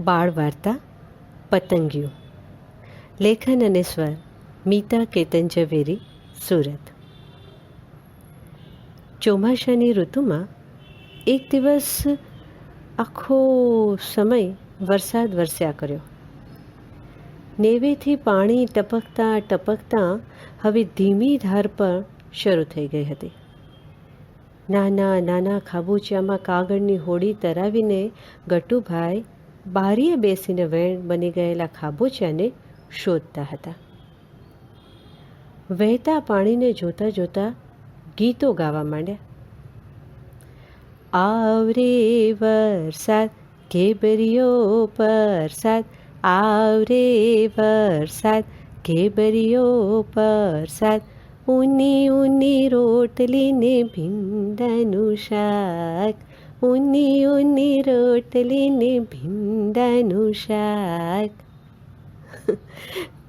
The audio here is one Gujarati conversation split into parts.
બાળ વાર્તા પતંગિયું. લેખન અને સ્વર, મીતા કેતન ઝવેરી, સુરત. ચોમાસાની ઋતુમાં એક દિવસ આખો સમય વરસાદ વરસ્યા કર્યો. નેવેથી પાણી ટપકતા ટપકતા હવે ધીમી ધાર પર શરૂ થઈ ગઈ હતી. નાના નાના ખાબોચિયામાં કાગળની હોડી તરાવીને ગટુભાઈ બારીએ બેસીને વેણ બની ગયેલા ખાબોચિયાને શોધતા હતા. વહેતા પાણીને જોતા જોતા ગીતો ગાવા માંડ્યા. આવરે વરસાદ ઘેબરિયો પરસાદ, આવરે વરસાદ ઘેબરિયો પરસાદ, ઉની ઉની રોટલીને ભીંડાનું શાક ઊની ઉની રોટલી ને ભીંડાનું શાક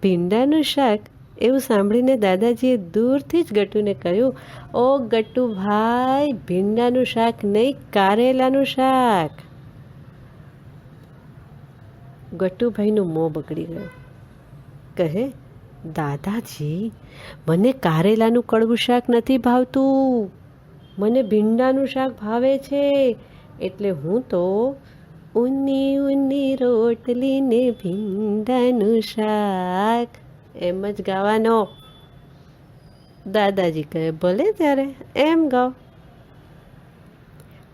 ભીંડાનું શાક એવું સાંભળીને દાદાજીએ દૂરથી જ ગટુને કહ્યું ઓ ગટુ ભાઈ ભીંડાનું શાક નહીં કારેલાનું શાક ગટુભાઈનું મોં બગડી ગયું કહે દાદાજી મને કારેલાનું કડવું શાક નથી ભાવતું મને ભીંડાનું શાક ભાવે છે. એટલે હું તો ઊની ઊની રોટલી ભીંડાનું શાક એમ જ ગાવાનો. દાદાજી કહે, ભલે ત્યારે. એમ ગાઓ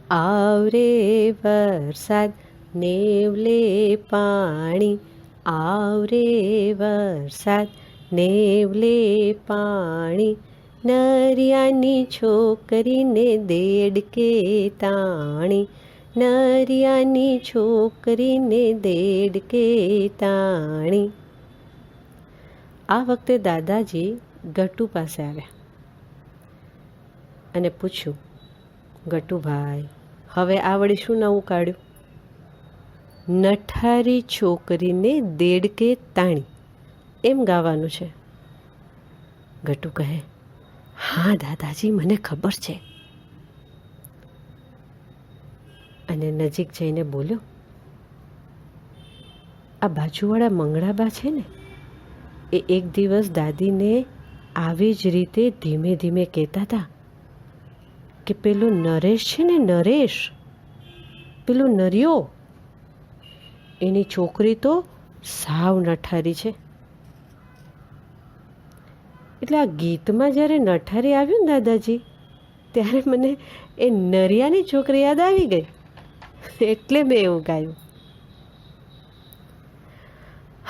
આવરે વરસાદ, નેવલે પાણી. આવરે વરસાદ, નેવલે પાણી. નરિયાની છોકરીને દેડકે તાણી? નરિયાની છોકરીને દેડકે તાણી? આ વખતે દાદાજી ગટુ પાસે આવ્યા અને પૂછ્યું, ગટુભાઈ, હવે આ વળી શું નવું કાઢ્યું? નઠારી છોકરીને દેડકે તાણી. એમ ગાવાનું છે. ગટુ કહે હા, દાદાજી, મને ખબર છે. અને નજીક જઈને બોલ્યો આ બાજુવાળા મંગળાબા છે ને, એ એક દિવસ દાદીને આવી જ રીતે ધીમે ધીમે કહેતા હતા કે પેલો નરેશ છે ને, નરેશ, પેલો નરિયો, એની છોકરી તો સાવ નઠારી છે. એટલે આ ગીતમાં જ્યારે નઠારી આવ્યું ને દાદાજી, ત્યારે મને એ નરિયાની છોકરી યાદ આવી ગઈ. એટલે મેં એવું ગાયું.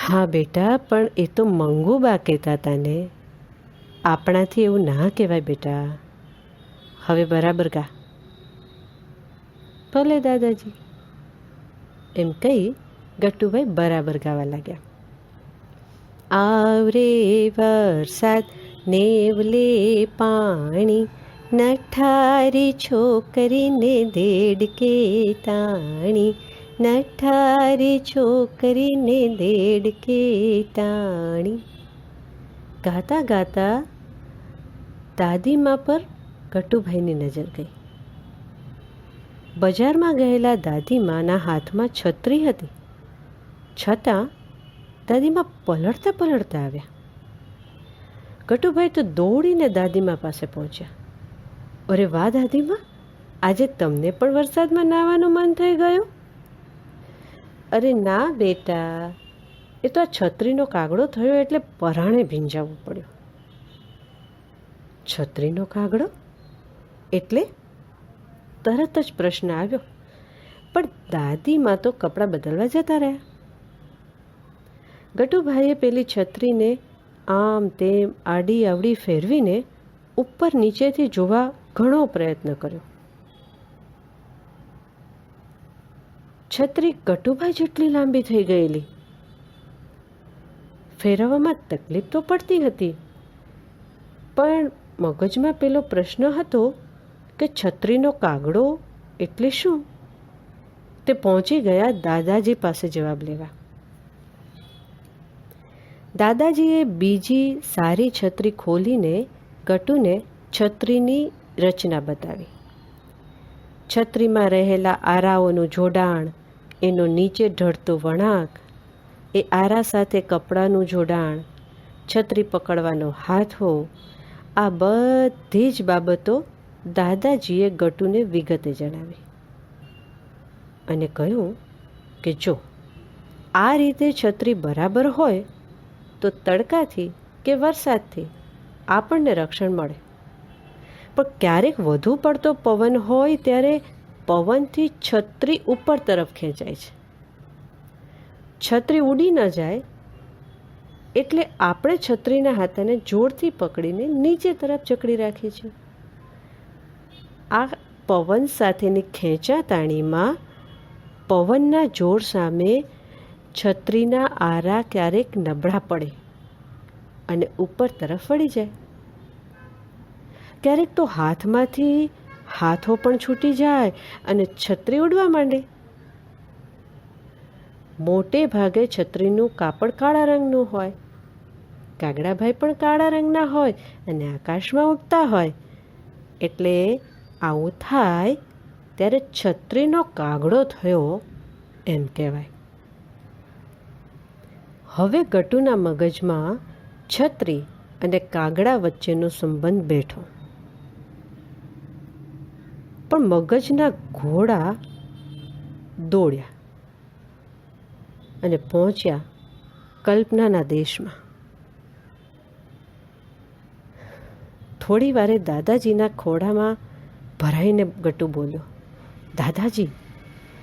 હા બેટા, પણ એ તો મંગુબા કહેતા હતા આપણાથી એવું ના કહેવાય બેટા. હવે બરાબર ગા. ભલે દાદાજી. એમ કહી ગટ્ટુભાઈ બરાબર ગાવા લાગ્યા. આવરે વરસાદ નેવલે પાણી, નઠારી છોકરીને દેડકે તાણી, નઠારી છોકરીને દેડકે તાણી. ગાતા ગાતા દાદીમા પર કટુભાઈની નજર ગઈ. બજારમાં ગયેલા દાદીમાના હાથમાં છત્રી હતી. છતાં દાદીમા પલળતા પલળતા આવ્યા. ગટુભાઈ તો દોડીને દાદીમા પાસે પહોંચ્યા. અરે વાહ, દાદીમા! આજે તમને પણ વરસાદમાં નાહવાનું મન થઈ ગયું? અરે ના, બેટા. એ તો આ છત્રીનો કાગડો થયો એટલે પરાણે ભીંજાવવું પડ્યું. છત્રીનો કાગડો? એટલે? તરત જ પ્રશ્ન આવ્યો. પણ દાદીમાં તો કપડાં બદલવા જતા રહ્યા. ગટુભાઈએ પેલી છત્રીને આમ તેમ આડી આવડી ફેરવીને ઉપર નીચેથી જોવા ઘણો પ્રયત્ન કર્યો. છત્રી કટુભાઈ જેટલી લાંબી થઈ ગયેલી. ફેરવવામાં તકલીફ તો પડતી હતી. પણ મગજમાં પેલો પ્રશ્ન હતો કે છત્રીનો કાગડો એટલે શું? તે પહોંચી ગયા દાદાજી પાસે જવાબ લેવા. દાદાજીએ બીજી સારી છત્રી ખોલીને ગટુને છત્રીની રચના બતાવી. છત્રીમાં રહેલા આરાઓનું જોડાણ, એનો નીચે ઢળતો વળાંક, એ આરા સાથે કપડાનું જોડાણ, છત્રી પકડવાનો હાથો આ બધી જ બાબતો દાદાજીએ ગટુને વિગતે જણાવી. અને કહ્યું કે જો આ રીતે છત્રી બરાબર હોય તો તડકાથી કે વરસાદથી આપણને રક્ષણ મળે. પણ ક્યારેક વધુ પડતો પવન હોય ત્યારે પવનથી છત્રી ઉપર તરફ ખેંચાય છે. છત્રી ઉડી ન જાય એટલે આપણે છત્રીના હાથને જોરથી પકડીને નીચે તરફ જકડી રાખીએ છીએ. આ પવન સાથેની ખેંચાતાણીમાં પવનના જોર સામે છત્રીના આરા ક્યારેક નબળા પડે અને ઉપર તરફ વળી જાય. ક્યારેક તો હાથમાંથી હાથો પણ છૂટી જાય અને છત્રી ઉડવા માંડે. મોટે ભાગે છત્રીનું કાપડ કાળા રંગનું હોય, કાગડાભાઈ પણ કાળા રંગના હોય અને આકાશમાં ઉડતા હોય. એટલે આવું થાય ત્યારે છત્રીનો કાગડો થયો એમ કહેવાય. હવે ગટુના મગજમાં છત્રી અને કાગડા વચ્ચેનો સંબંધ બેઠો. પણ મગજના ઘોડા દોડ્યા અને પહોંચ્યા કલ્પનાના દેશમાં. થોડી વારે દાદાજીના ખોડામાં ભરાઈને ગટુ બોલ્યો, દાદાજી,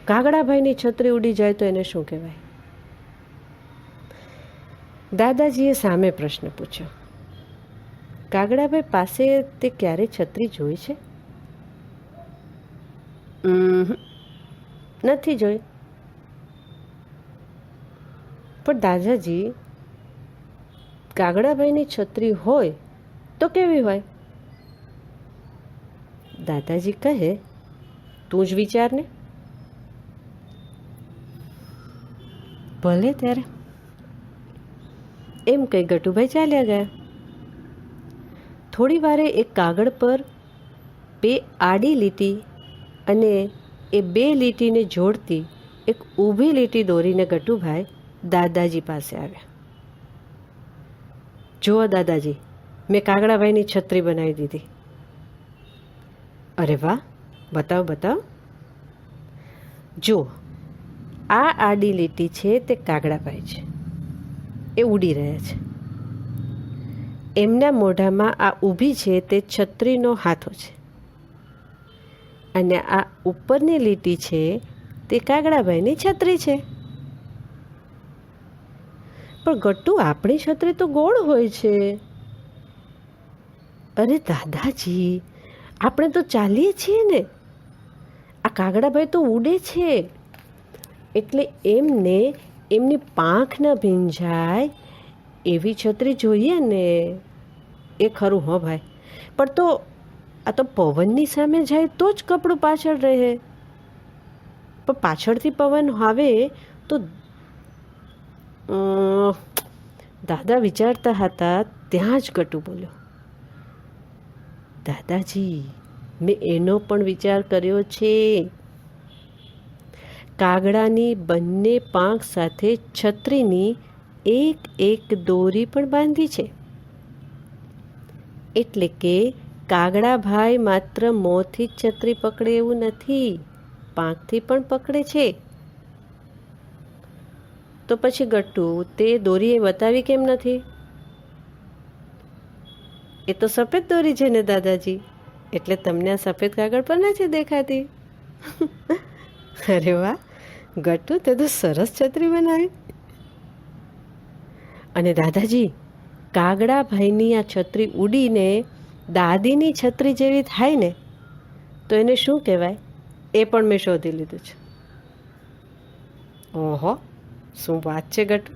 કાગડાભાઈની છત્રી ઉડી જાય તો એને શું કહેવાય? દાદાજીએ સામે પ્રશ્ન પૂછ્યો. કાગડાભાઈ પાસે તે ક્યારે છત્રી જોઈ છે? નથી જોઈ. પણ દાદાજી કાગડાભાઈની છત્રી હોય તો કેવી હોય? દાદાજી કહે તું જ વિચારને. ભલે ત્યારે એમ કંઈ ગટુભાઈ ચાલ્યા ગયા. થોડી વારે એક કાગળ પર બે આડી લીટી અને એ બે લીટીને જોડતી એક ઊભી લીટી દોરીને ગટુભાઈ દાદાજી પાસે આવ્યા. જુઓ દાદાજી, મેં કાગડાભાઈની છત્રી બનાવી દીધી. અરે વાહ, બતાવ બતાવ. જુઓ, આ આડી લીટી છે તે કાગડાભાઈ છે. એ ઉડી રહ્યા છે. એમના મોઢામાં આ ઊભી છે તે છત્રીનો હાથો છે. અને આ ઉપરની લીટી છે તે કાગડાભાઈની છત્રી છે. પણ ગટ્ટુ આપણી છત્રી તો ગોળ હોય છે. અરે દાદાજી, આપણે તો ચાલીએ છીએ ને. આ કાગડાભાઈ તો ઉડે છે. એટલે એમને એમની પાંખ ન ભીંજાય એવી છત્રી જોઈએ ને એ ખરું, હો ભાઈ. પણ તો આ તો પવનની સામે જાય તો જ કપડું પાછળ રહે. પણ પાછળથી પવન આવે તો દાદા વિચારતા હતા, ત્યાં જ કટુ બોલ્યો. દાદાજી, મેં એનો પણ વિચાર કર્યો છે. કાગડાની બંને પાંખ સાથે છત્રીની એક એક દોરી પણ બાંધી છે. એટલે કે કાગડાભાઈ માત્ર મોંથી જ છત્રી પકડે એવું નથી, પાંખથી પણ પકડે છે. તો પછી ગટ્ટુ, તે દોરી બતાવી કેમ નથી? એ તો સફેદ દોરી છે ને દાદાજી, એટલે તમને આ સફેદ કાગળ પર નથી દેખાતી. અરે વાહ. ગટ્ટુ તે તો સરસ છત્રી બનાવી. અને દાદાજી કાગડાભાઈની આ છત્રી ઉડીને દાદીની છત્રી જેવી થાય ને, તો એને શું કહેવાય? એ પણ મેં શોધી લીધું છે. ઓહો, શું વાત છે ગટુ.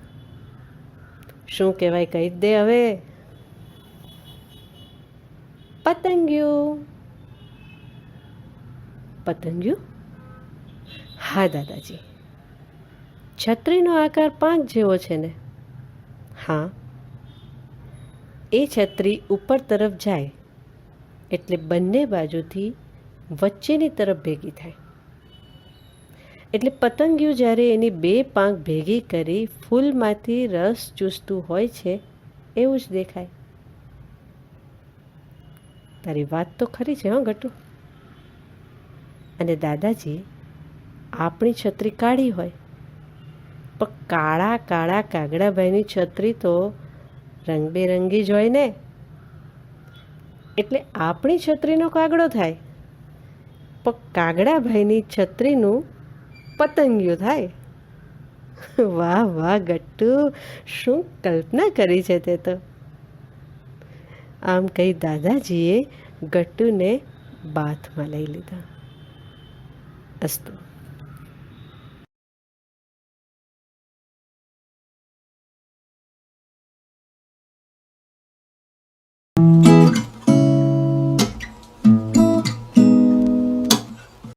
શું કહેવાય કહી દે હવે. પતંગિયું. પતંગિયું? હા, દાદાજી. છત્રીનો આકાર પાંચ જેવો છે ને? હા. એ છત્રી ઉપર તરફ જાય, એટલે બંને બાજુથી વચ્ચેની તરફ ભેગી થાય. એટલે પતંગિયું જ્યારે એની બે પાંખ ભેગી કરી ફૂલમાંથી રસ ચૂસતું હોય છે, એવું જ દેખાય. તારી વાત તો ખરી છે, હં, ગટુ. અને દાદાજી આપણી છત્રી કાળી હોય. પણ કાળા કાળા કાગડાભાઈની છત્રી તો રંગબેરંગી જ હોય ને. એટલે આપણી છત્રીનો કાગડો થાય. પણ કાગડાભાઈની છત્રીનું પતંગિયું થાય. વાહ વાહ, ગટ્ટુ, શું કલ્પના કરી છે તે તો. આમ કહી દાદાજીએ ગટ્ટુને બાથમાં લઈ લીધા. અસ્તુ.